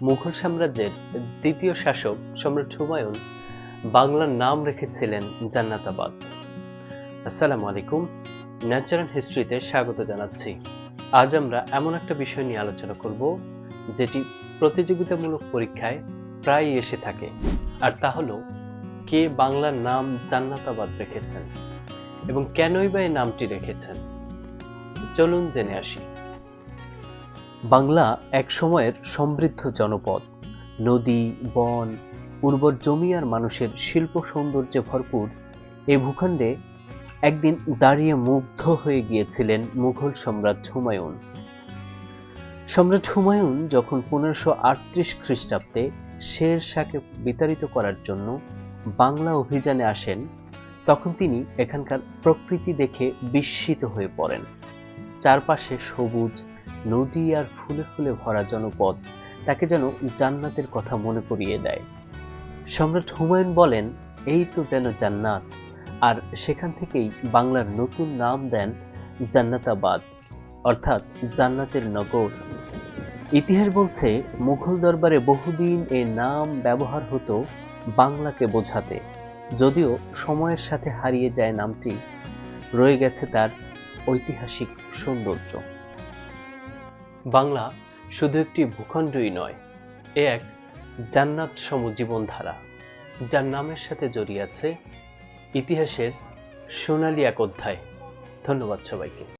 মুঘল সাম্রাজ্যের দ্বিতীয় শাসক সম্রাট হুমায়ুন বাংলার নাম রেখেছিলেন জান্নাতাবাদ। আসসালামু আলাইকুম। ন্যাচারাল হিস্ট্রিতে স্বাগত জানাচ্ছি। আজ আমরা এমন একটা বিষয় নিয়ে আলোচনা করব, যেটি প্রতিযোগিতামূলক পরীক্ষায় প্রায়ই এসে থাকে, আর তা হলো, কে বাংলার নাম জান্নাতাবাদ রেখেছেন এবং কেনই বা এই নামটি রেখেছেন? চলুন জেনে আসি। বাংলা এক সময়ের সমৃদ্ধ জনপদ। নদী, বন, উর্বর জমি আর মানুষের শিল্প সৌন্দর্যে ভরপুর এই ভূখণ্ডে একদিন দাঁড়িয়ে মুগ্ধ হয়ে গিয়েছিলেন মুঘল সম্রাট হুমায়ুন। সম্রাট হুমায়ুন যখন পনেরোশো আটত্রিশ খ্রিস্টাব্দে শের শাহকে বিতাড়িত করার জন্য বাংলা অভিযানে আসেন, তখন তিনি এখানকার প্রকৃতি দেখে বিস্মিত হয়ে পড়েন। চারপাশে সবুজ নদী আর ফুলে ফুলে ভরা জনপদ তাকে যেন জান্নাতের কথা মনে করিয়ে দেয়। সম্রাট হুমায়ুন বলেন, এই তো যেন জান্নাত। আর সেখান থেকেই বাংলার নতুন নাম দেন জান্নাতাবাদ, অর্থাৎ জান্নাতের নগর। ইতিহাস বলছে, মুঘল দরবারে বহুদিন এ নাম ব্যবহার হতো বাংলাকে বোঝাতে, যদিও সময়ের সাথে হারিয়ে যায় নামটি। রয়ে গেছে তার ঐতিহাসিক সৌন্দর্য। বাংলা শুধু একটি ভূখণ্ডই নয়, এ এক জান্নাত সম জীবনধারা যার নামের সাথে জড়িয়ে আছে ইতিহাসের সোনালী এক অধ্যায়। ধন্যবাদ সবাইকে।